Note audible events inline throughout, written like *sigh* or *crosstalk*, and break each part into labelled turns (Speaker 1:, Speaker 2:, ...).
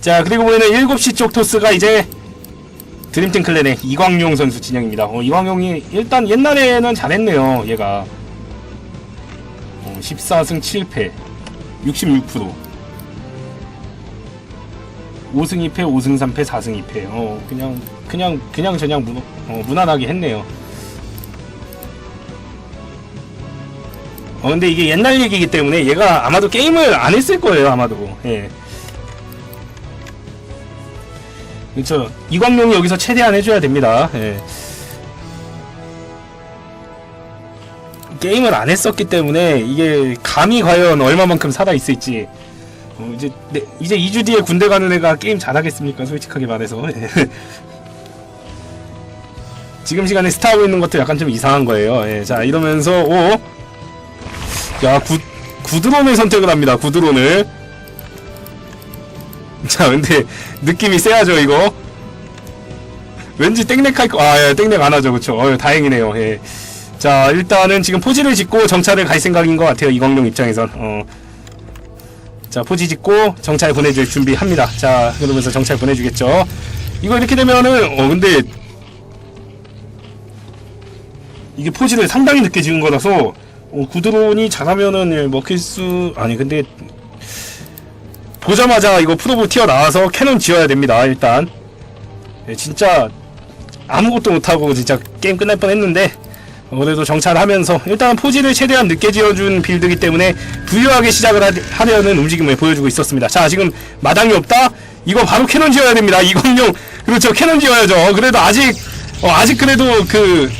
Speaker 1: 자 그리고 보이는 7시 쪽 토스가 이제 드림팀 클랜의 이광용 선수 진영입니다. 어, 이광용이 일단 옛날에는 잘했네요. 얘가 어, 14승 7패 66% 5승 2패 5승 3패 4승 2패 어 그냥 그냥 그냥 저냥 무, 어, 무난하게 했네요. 어 근데 이게 옛날 얘기이기 때문에 얘가 아마도 게임을 안 했을 거예요 아마도 예. 그렇죠. 이광용이 여기서 최대한 해줘야 됩니다. 예. 게임을 안 했었기 때문에 이게 감이 과연 얼마만큼 살아 있을지. 어, 이제 네, 이제 2주 뒤에 군대 가는 애가 게임 잘하겠습니까? 솔직하게 말해서. 예. 지금 시간에 스타하고 있는 것도 약간 좀 이상한 거예요. 예. 자 이러면서 오, 야 구, 구드론을 선택을 합니다. 구드론을. *laughs* 자, 근데 느낌이 세야죠, 이거. 왠지 땡렉 할 거, 아, 예, 땡렉 안 하죠, 그쵸. 어, 다행이네요, 예. 자, 일단은 지금 포지를 짓고 정찰을 갈 생각인 것 같아요, 이광용 입장에선. 어. 자, 포지 짓고 정찰 보내줄 준비합니다. 자, 그러면서 정찰 보내주겠죠. 이거 이렇게 되면은, 어, 근데, 이게 포지를 상당히 늦게 지은 거라서, 어, 구드론이 잘하면은, 예, 먹힐 수, 아니, 근데, 보자마자 이거 프로브 튀어나와서 캐논 지어야 됩니다 일단. 예, 진짜 아무것도 못하고 진짜 게임 끝날 뻔했는데 어, 그래도 정찰하면서 일단 포지를 최대한 늦게 지어준 빌드이기 때문에 부유하게 시작을 하, 하려는 움직임을 보여주고 있었습니다. 자 지금 마당이 없다? 이거 바로 캐논 지어야 됩니다. 이광용. 그렇죠. 캐논 지어야죠. 그래도 아직 어, 아직 그래도 그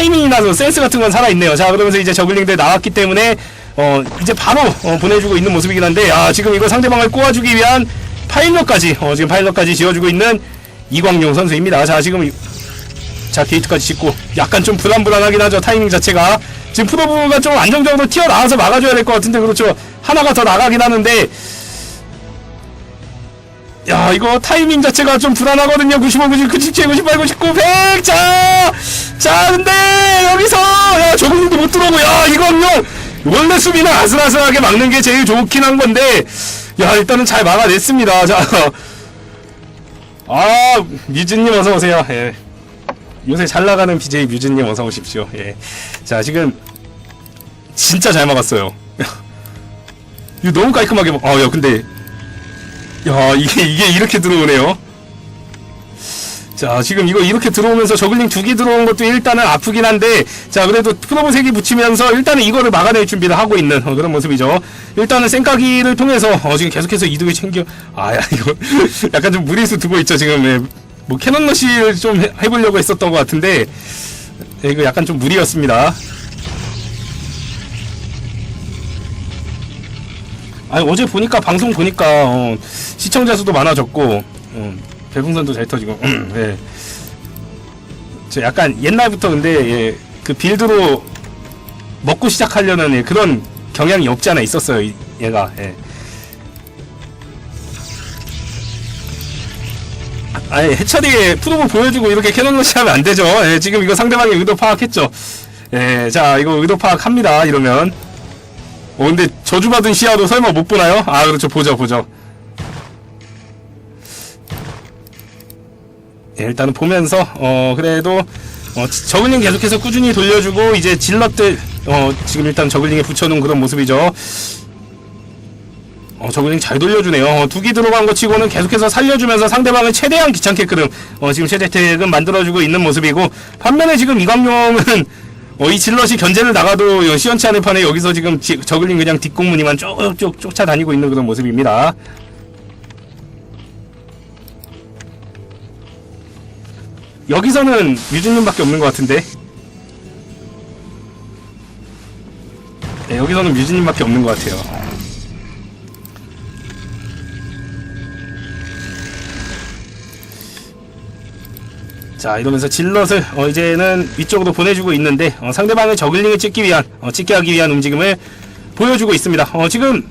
Speaker 1: 타이밍이나 좀 센스 같은 건 살아있네요. 자 그러면서 이제 저글링들 나왔기 때문에 어 이제 바로 어, 보내주고 있는 모습이긴 한데 아 지금 이거 상대방을 꼬아주기 위한 파일럿까지 어 지금 파일럿까지 지어주고 있는 이광용 선수입니다. 자 지금 이- 자 게이트까지 짓고 약간 좀 불안불안하긴 하죠 타이밍 자체가. 지금 프로브가 좀 안정적으로 튀어나와서 막아줘야 될 것 같은데 그렇죠. 하나가 더 나가긴 하는데 야 이거 타이밍 자체가 좀 불안하거든요 95, 99, 97, 98, 99, 100 자! 자 근데 여기서 야 조금도 못 들어오고 야 이광용 원래 수비는 아슬아슬하게 막는 게 제일 좋긴 한 건데 야 일단은 잘 막아냈습니다 자아 뮤즈님 어서 오세요 예. 요새 잘 나가는 BJ 뮤즈님 어서 오십시오 예. 자 지금 진짜 잘 막았어요 *laughs* 이거 너무 깔끔하게 막- 아야 근데 야 이게 이게 이렇게 들어오네요. 자 지금 이거 이렇게 들어오면서 저글링 두 개 들어온 것도 일단은 아프긴 한데 자 그래도 프로브 색이 붙이면서 일단은 이거를 막아낼 준비를 하고 있는 어, 그런 모습이죠. 일단은 생까기를 통해서 어, 지금 계속해서 이득을 챙겨 아야 이거 *laughs* 약간 좀 무리수 두고 있죠 지금. 예. 뭐 캐논러시를 좀 해, 해보려고 했었던 것 같은데 예, 이거 약간 좀 무리였습니다 아니 어제 보니까 방송 보니까 어, 시청자 수도 많아졌고 어, 별풍선도 잘 터지고 음, 예. 저 약간 옛날부터 근데 예, 그 빌드로 먹고 시작하려는 예, 그런 경향이 없지 않아 있었어요 이- 얘가 예. 아니 해처리에 프로브 보여주고 이렇게 캐논러시 하면 안 되죠 예, 지금 이거 상대방의 의도 파악했죠 예, 자 이거 의도 파악합니다 이러면 어 근데 저주받은 시야도 설마 못 보나요? 아 그렇죠. 보죠 보죠. 예, 일단은 보면서 어 그래도 어 지- 저글링 계속해서 꾸준히 돌려주고 이제 질럿들 어 지금 일단 저글링에 붙여놓은 그런 모습이죠. 어 저글링 잘 돌려주네요. 어, 두기 들어간 거 치고는 계속해서 살려주면서 상대방을 최대한 귀찮게끔 어 지금 최대택은 만들어주고 있는 모습이고 반면에 지금 이광용은 어, 이 질럿이 견제를 나가도 어, 시원치 않은 판에 여기서 지금 지- 저글링 그냥 뒷공무니만 쭉쭉 쫓아다니고 있는 그런 모습입니다. 여기서는 뮤즈님밖에 없는 것 같은데. 네, 여기서는 뮤즈님밖에 없는 것 같아요. 자 이러면서 질럿을 어, 이제는 위쪽으로 보내주고 있는데 어, 상대방의 저글링을 찍기 위한 어, 찍게 하기 위한 움직임을 보여주고 있습니다. 어, 지금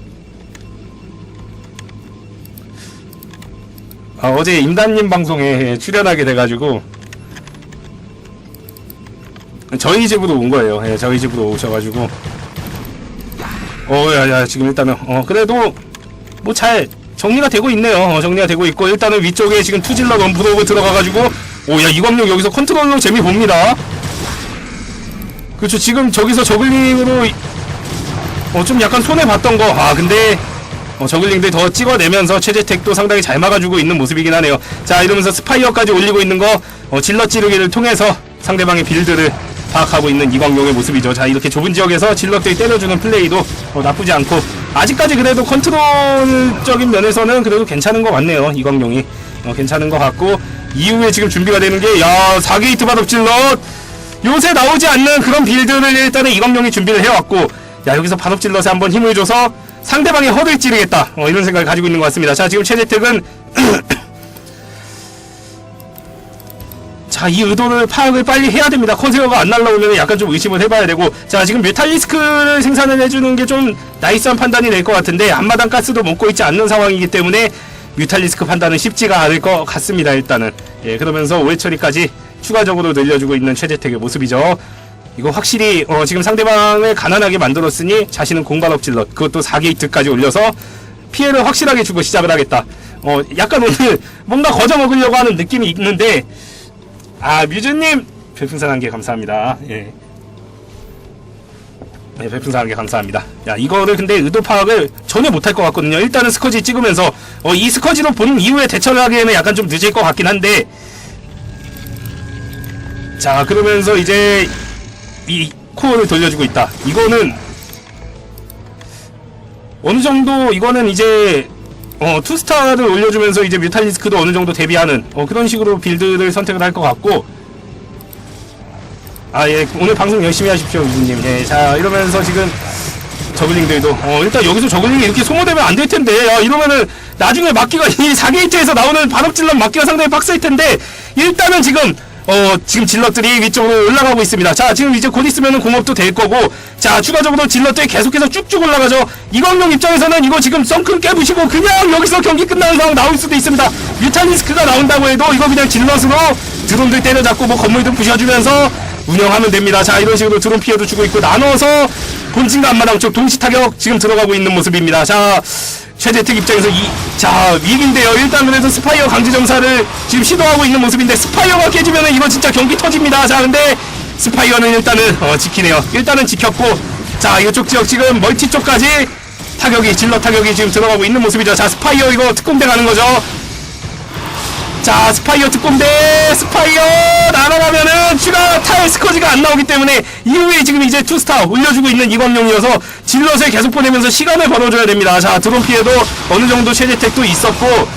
Speaker 1: 아, 어제 임단님 방송에 출연하게 돼가지고 저희 집으로 온 거예요. 예, 저희 집으로 오셔가지고. 어, 야, 야, 지금 일단은, 어, 그래도, 뭐 잘 정리가 되고 있네요. 어, 정리가 되고 있고, 일단은 위쪽에 지금 투질러 럼프로브 들어가가지고, 오, 야, 이광용 여기서 컨트롤로 재미 봅니다. 그렇죠. 지금 저기서 저글링으로, 어, 좀 약간 손해봤던 거. 아, 근데, 어, 저글링들 더 찍어내면서 최재택도 상당히 잘 막아주고 있는 모습이긴 하네요. 자, 이러면서 스파이어까지 올리고 있는 거, 어, 질러 찌르기를 통해서 상대방의 빌드를 파악하고 있는 이광용의 모습이죠. 자, 이렇게 좁은 지역에서 질럿들이 때려주는 플레이도 어, 나쁘지 않고, 아직까지 그래도 컨트롤적인 면에서는 그래도 괜찮은 것 같네요. 이광용이. 어, 괜찮은 것 같고, 이후에 지금 준비가 되는 게, 야, 4게이트 바둑 질럿! 요새 나오지 않는 그런 빌드를 일단은 이광용이 준비를 해왔고, 야, 여기서 바둑 질럿에 한번 힘을 줘서 상대방의 허를 찌르겠다. 어, 이런 생각을 가지고 있는 것 같습니다. 자, 지금 최재택은 *coughs* 자, 이 의도를 파악을 빨리 해야 됩니다. 컨세어가 안 날라오면 약간 좀 의심을 해봐야 되고, 자, 지금 뮤탈리스크를 생산을 해주는 게 좀 나이스한 판단이 될 것 같은데, 앞마당 가스도 먹고 있지 않는 상황이기 때문에, 뮤탈리스크 판단은 쉽지가 않을 것 같습니다, 일단은. 예, 그러면서 오해 처리까지 추가적으로 늘려주고 있는 최재택의 모습이죠. 이거 확실히, 어, 지금 상대방을 가난하게 만들었으니, 자신은 공발업 질럿, 그것도 4게이트까지 올려서, 피해를 확실하게 주고 시작을 하겠다. 어, 약간 오늘 *laughs* 뭔가 거저 먹으려고 하는 느낌이 있는데, 아 뮤즈님 별풍선 한 개 감사합니다. 예. 네, 한개 감사합니다. 야, 이거를 근데 의도 파악을 전혀 못할 것 같거든요. 일단은 스커지 찍으면서, 어, 이 스커지로 본 이후에 대처를 하기에는 약간 좀 늦을 것 같긴 한데, 자, 그러면서 이제, 이 코어를 돌려주고 있다. 이거는, 어느 정도, 이거는 이제, 어, 투스타를 올려주면서 이제 뮤탈리스크도 어느 정도 대비하는, 어, 그런 식으로 빌드를 선택을 할 것 같고, 아, 예, 오늘 방송 열심히 하십시오, 유진님. 예, 자, 이러면서 지금, 저글링들도, 어, 일단 여기서 저글링이 이렇게 소모되면 안 될 텐데, 야, 이러면은, 나중에 막기가, 이 4게이트에서 나오는 반업질럿 막기가 상당히 빡셀 텐데, 일단은 지금, 어, 지금 질럿들이 위쪽으로 올라가고 있습니다. 자, 지금 이제 곧 있으면은 공업도 될 거고, 자, 추가적으로 질럿들이 계속해서 쭉쭉 올라가죠. 이광용 입장에서는 이거 지금 썬큰 깨부시고, 그냥 여기서 경기 끝나는 상황 나올 수도 있습니다. 뮤탈리스크가 나온다고 해도, 이거 그냥 질럿으로 드론들 때려잡고, 뭐 건물들 부셔주면서, 운영하면 됩니다. 자, 이런 식으로 드론 피해도 주고 있고, 나눠서, 본진과 앞마당 쪽 동시 타격 지금 들어가고 있는 모습입니다. 자, 최대택 입장에서 이, 자, 위기인데요. 일단 그래서 스파이어 강제 점사를 지금 시도하고 있는 모습인데, 스파이어가 깨지면은 이거 진짜 경기 터집니다. 자, 근데, 스파이어는 일단은, 어, 지키네요. 일단은 지켰고, 자, 이쪽 지역 지금 멀티 쪽까지 타격이, 질러 타격이 지금 들어가고 있는 모습이죠. 자, 스파이어 이거 특공대 가는 거죠. 자 스파이어 특공대! 스파이어! 날아가면은 추가 타일 스커지가 안 나오기 때문에 이후에 지금 이제 투스타 올려주고 있는 이광용이어서 질럿을 계속 보내면서 시간을 벌어줘야 됩니다. 자 드론 피해도 어느 정도 최대택도 있었고.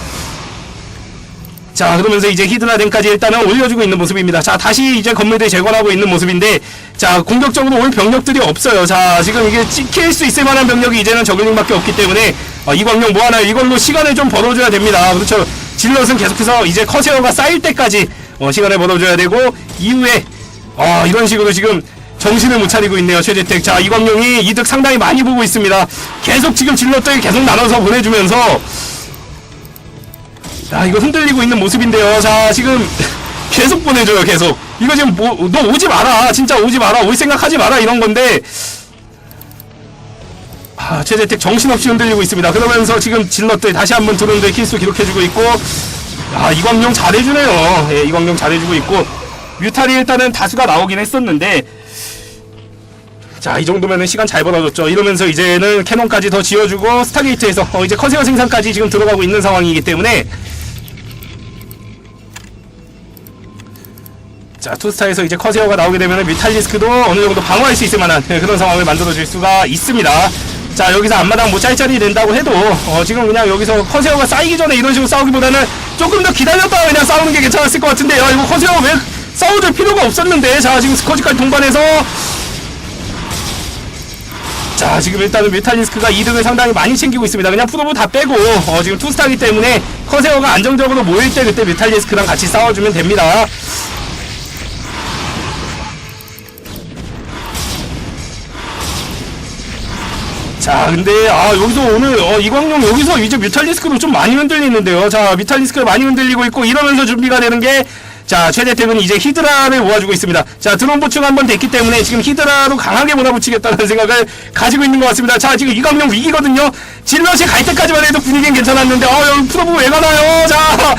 Speaker 1: 자 그러면서 이제 히드라덴까지 일단은 올려주고 있는 모습입니다. 자 다시 이제 건물들 재건하고 있는 모습인데 자 공격적으로 올 병력들이 없어요. 자 지금 이게 찍힐 수 있을 만한 병력이 이제는 저글링밖에 없기 때문에 어, 이광용 뭐하나요. 이걸로 시간을 좀 벌어줘야 됩니다. 그렇죠 질럿은 계속해서 이제 커세어가 쌓일 때까지 어, 시간을 벌어줘야 되고 이후에 어, 이런 식으로 지금 정신을 못 차리고 있네요 최재택. 자 이광용이 이득 상당히 많이 보고 있습니다. 계속 지금 질럿들 계속 나눠서 보내주면서 자 이거 흔들리고 있는 모습인데요. 자 지금 *laughs* 계속 보내줘요 계속. 이거 지금 뭐, 너 오지 마라. 진짜 오지 마라. 올 생각하지 마라. 이런 건데 아, 최재택 정신없이 흔들리고 있습니다. 그러면서 지금 질럿들 다시 한번 드론들 킬수 기록해주고 있고, 아, 이광용 잘해주네요. 예, 이광용 잘해주고 있고, 뮤탈이 일단은 다수가 나오긴 했었는데, 자, 이 정도면은 시간 잘 벌어줬죠. 이러면서 이제는 캐논까지 더 지어주고, 스타게이트에서, 어, 이제 커세어 생산까지 지금 들어가고 있는 상황이기 때문에, 자, 투스타에서 이제 커세어가 나오게 되면 뮤탈리스크도 어느 정도 방어할 수 있을 만한 예, 그런 상황을 만들어줄 수가 있습니다. 자, 여기서 앞마당 못 짤짤이 된다고 해도, 어, 지금 그냥 여기서 커세어가 쌓이기 전에 이런 식으로 싸우기보다는 조금 더 기다렸다가 그냥 싸우는 게 괜찮았을 것 같은데, 야, 이거 커세어 왜 싸워줄 필요가 없었는데, 자, 지금 스커지까지 동반해서, 자, 지금 일단은 뮤탈리스크가 이득을 상당히 많이 챙기고 있습니다. 그냥 프로브 다 빼고, 어, 지금 투스타기 때문에 커세어가 안정적으로 모일 때 그때 뮤탈리스크랑 같이 싸워주면 됩니다. 자 근데 아 여기서 오늘 어, 이광용 여기서 이제 뮤탈리스크로 좀 많이 흔들리는데요 자 뮤탈리스크가 많이 흔들리고 있고 이러면서 준비가 되는 게 자, 최대택은 이제 히드라를 모아주고 있습니다. 자, 드론 보충 한번 됐기 때문에 지금 히드라로 강하게 몰아붙이겠다는 생각을 가지고 있는 것 같습니다. 자, 지금 이강용 위기거든요. 질럿이 갈 때까지만 해도 분위기는 괜찮았는데, 어, 여기 프로브 왜 가나요? 자,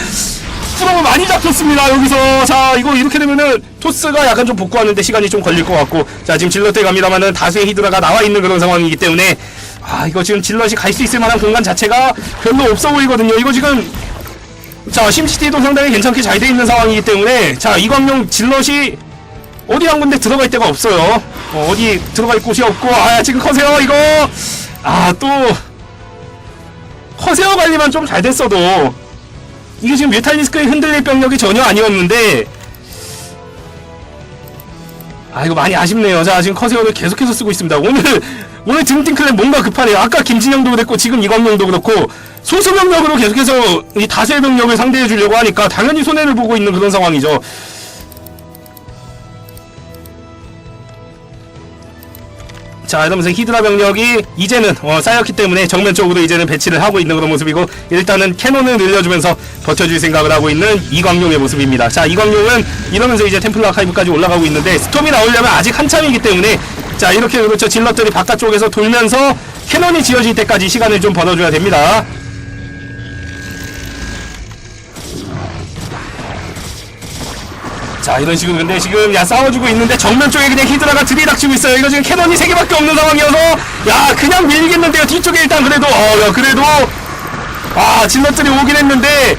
Speaker 1: 프로브 많이 잡혔습니다. 여기서. 자, 이거 이렇게 되면은 토스가 약간 좀 복구하는데 시간이 좀 걸릴 것 같고, 자, 지금 질럿에 갑니다만은 다수의 히드라가 나와 있는 그런 상황이기 때문에, 아, 이거 지금 질럿이 갈 수 있을 만한 공간 자체가 별로 없어 보이거든요. 이거 지금 자, 심시티도 상당히 괜찮게 잘 돼 있는 상황이기 때문에 자, 이광용 질럿이 어디 한 군데 들어갈 데가 없어요. 어, 디 들어갈 곳이 없고 아, 지금 커세어 이거 아, 또 커세어 관리만 좀 잘 됐어도 이게 지금 뮤탈리스크의 흔들릴 병력이 전혀 아니었는데 아 이거 많이 아쉽네요. 자 지금 커세어를 계속해서 쓰고 있습니다. 오늘 오늘 드림팀클랜 뭔가 급하네요. 아까 김진영도 그랬고 지금 이광용도 그렇고 소수 병력으로 계속해서 이 다수의 병력을 상대해 주려고 하니까 당연히 손해를 보고 있는 그런 상황이죠. 자 이러면서 히드라 병력이 이제는 어, 쌓였기 때문에 정면 쪽으로 이제는 배치를 하고 있는 그런 모습이고 일단은 캐논을 늘려주면서 버텨줄 생각을 하고 있는 이광용의 모습입니다. 자 이광용은 이러면서 이제 템플러 아카이브까지 올라가고 있는데 스톰이 나오려면 아직 한참이기 때문에 자 이렇게 그렇죠 질럿들이 바깥쪽에서 돌면서 캐논이 지어질 때까지 시간을 좀 벌어줘야 됩니다. 자 이런 식으로 근데 지금 야 싸워주고 있는데 정면 쪽에 그냥 히드라가 들이닥치고 있어요. 이거 지금 캐논이 3개밖에 없는 상황이어서 야 그냥 밀리겠는데요 뒤쪽에 일단 그래도. 어야 그래도. 아 질럿들이 오긴 했는데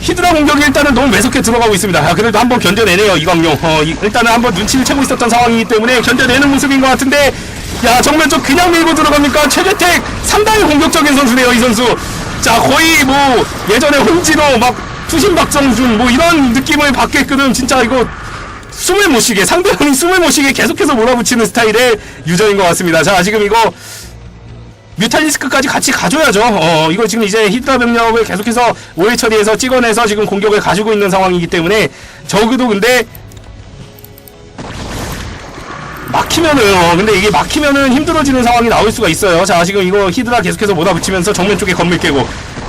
Speaker 1: 히드라 공격이 일단은 너무 매섭게 들어가고 있습니다. 야 그래도 한번 견뎌내네요 이광용. 어 이- 일단은 한번 눈치를 채고 있었던 상황이기 때문에 견뎌내는 모습인 것 같은데 야 정면 쪽 그냥 밀고 들어갑니까? 최재택 상당히 공격적인 선수네요 이 선수. 자 거의 뭐 예전에 홍진호 막 투심 박정준 뭐 이런 느낌을 받게끔 진짜 이거 숨을 못 쉬게 상대방이 숨을 못 쉬게 계속해서 몰아붙이는 스타일의 유저인 것 같습니다. 자 지금 이거 뮤탈리스크까지 같이 가줘야죠. 어 이거 지금 이제 히드라 병력을 계속해서 오해 처리해서 찍어내서 지금 공격을 가지고 있는 상황이기 때문에 적어도 근데 막히면은 어, 근데 이게 막히면은 힘들어지는 상황이 나올 수가 있어요. 자 지금 이거 히드라 계속해서 몰아붙이면서 정면 쪽에 건물 깨고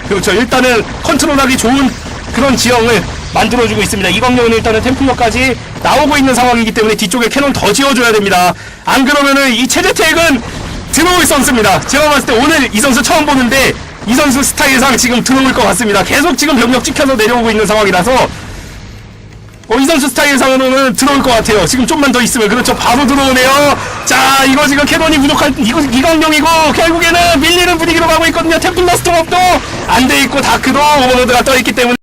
Speaker 1: 그렇죠. 일단은 컨트롤하기 좋은 그런 지형을 만들어주고 있습니다. 이광용은 일단은 템플러까지 나오고 있는 상황이기 때문에 뒤쪽에 캐논 더 지어줘야 됩니다. 안 그러면은 이 체제택은 들어올 선수입니다. 제가 봤을 때 오늘 이 선수 처음 보는데 이 선수 스타일상 지금 들어올 것 같습니다. 계속 지금 병력 찍혀서 내려오고 있는 상황이라서 어, 이 선수 스타일상으로는 들어올 것 같아요. 지금 좀만 더 있으면 그렇죠. 바로 들어오네요. 자, 이거 지금 캐논이 부족할 이거 이광용이고 결국에는 밀리는 분위기로 가고 있거든요. 템플러 스톰업도 안 돼 있고 다크도 오버로드가 떠 있기 때문에.